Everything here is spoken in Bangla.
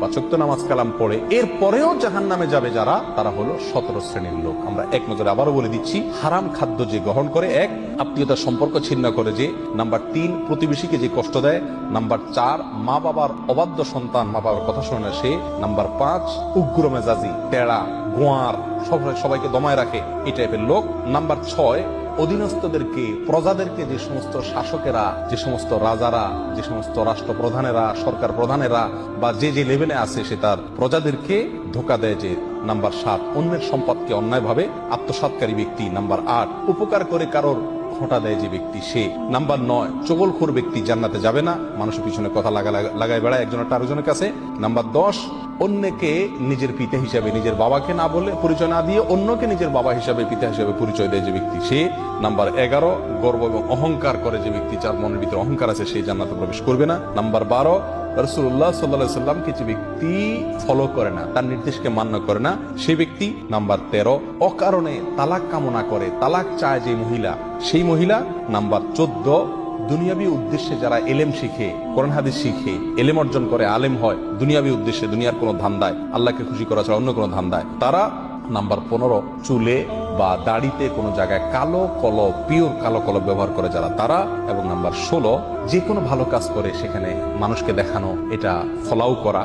পাচক্ত নামাজ কালাম পড়ে এর পরেও জাহান নামে যাবে যারা, তারা হলো সতেরো শ্রেণির লোক। আমরা এক নজরে আবারও বলে দিচ্ছি, হারাম খাদ্য যে গ্রহণ করে, এক, আত্মীয়তার সম্পর্ক ছিন্ন করে যে, নাম্বার তিন, প্রতিবেশীকে যে কষ্ট দেয়, নাম্বার চার মা বাবার অবাধ্য সন্তান মা বাবার কথা শোনে সে, নাম্বার পাঁচ, উগ্র মেজাজি, টেড়া, গোয়ার, সব সবাইকে দমায় রাখে, এই টাইপের লোক। নাম্বার ছয় অধীনস্থদেরকে, প্রজাদেরকে যে সমস্ত শাসকেরা, যে সমস্ত রাজারা, যে সমস্ত রাষ্ট্রপ্রধানেরা, সরকার প্রধানেরা, বা যে যে লেভেলে আছে সে তার প্রজাদেরকে ধোকা দেয় যে নাম্বার সাত, অন্যের সম্পদকে অন্যায়ভাবে আত্মসৎকারী ব্যক্তি নাম্বার আট, উপকার করে কারোর খোঁটা দেয় যে ব্যক্তি সে। নাম্বার নয়, চগলখোর ব্যক্তি জান্নাতে যাবে না। মানুষের পিছনে কথা লাগা লাগা- লাগায় বেড়ায় একজনের আরেকজনের কাছে। নাম্বার দশ, অন্যকে নিজের পিতা হিসাবে নিজের বাবাকে না বলে পরিচয় না দিয়ে অন্যকে নিজের বাবা হিসাবে, পিতা হিসাবে পরিচয় দেয় যে ব্যক্তি সে। নাম্বার এগারো, গর্ব এবং অহংকার করে যে ব্যক্তি যার মনের ভিতরে অহংকার আছে সেই জান্নাতে প্রবেশ করবে না। নাম্বার বারো রসুল্লাহ সাল্লাহ সাল্লামকে যে ব্যক্তি ফলো করে না, তার নির্দেশকে মান্য করে না। সেই ব্যক্তি, নাম্বার তেরো, অকারণে তালাক কামনা করে, তালাক চায় যে মহিলা, সেই মহিলা, নাম্বার চোদ্দ, দুনিয়াবি উদ্দেশ্যে যারা এলেম শিখে, কোরআন হাদিস শিখে, এলেম অর্জন করে, আলেম হয়, দুনিয়াবি উদ্দেশ্যে, দুনিয়ার কোনো ধান্দায়, আল্লাহকে খুশি করা ছাড়া অন্য কোনো ধান্দায়, তারা, নাম্বার পনেরো, চুলে বা দাড়িতে কোনো জায়গায় কালো কল পিওর কালো কলব ব্যবহার করে যারা তারা এবং নাম্বার ষোলো, যে কোনো ভালো কাজ করে সেখানে মানুষকে দেখানো, এটা ফলাও করা।